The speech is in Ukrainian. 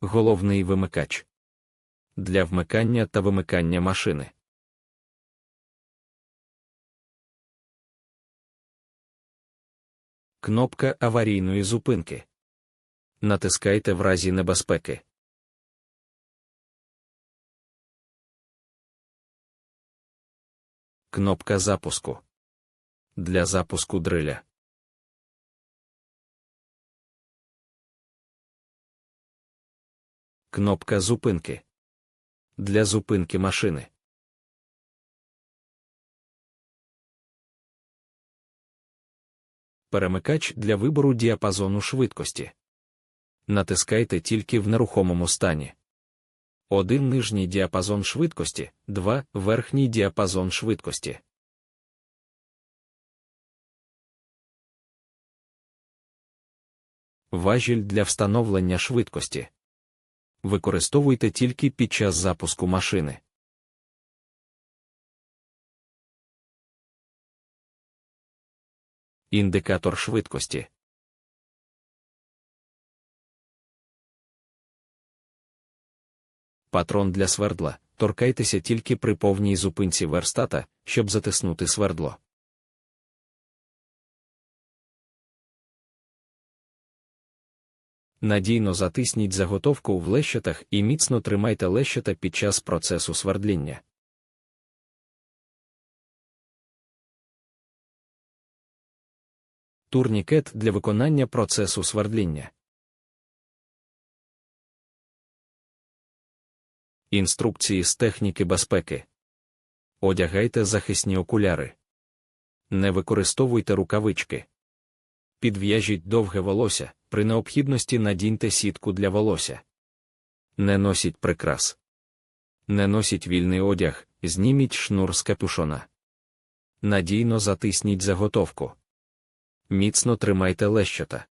Головний вимикач. Для вмикання та вимикання машини. Кнопка аварійної зупинки. Натискайте в разі небезпеки. Кнопка запуску. Для запуску дриля. Кнопка зупинки. Для зупинки машини. Перемикач для вибору діапазону швидкості. Натискайте тільки в нерухомому стані. 1 нижній діапазон швидкості, 2 верхній діапазон швидкості. Важіль для встановлення швидкості. Використовуйте тільки під час запуску машини. Індикатор швидкості. Патрон для свердла. Торкайтеся тільки при повній зупинці верстата, щоб затиснути свердло. Надійно затисніть заготовку в лещатах і міцно тримайте лещата під час процесу свердління. Турнікет для виконання процесу свердління. Інструкції з техніки безпеки. Одягайте захисні окуляри. Не використовуйте рукавички. Підв'яжіть довге волосся, при необхідності надіньте сітку для волосся. Не носіть прикрас. Не носіть вільний одяг, зніміть шнур з капюшона. Надійно затисніть заготовку. Міцно тримайте лещата.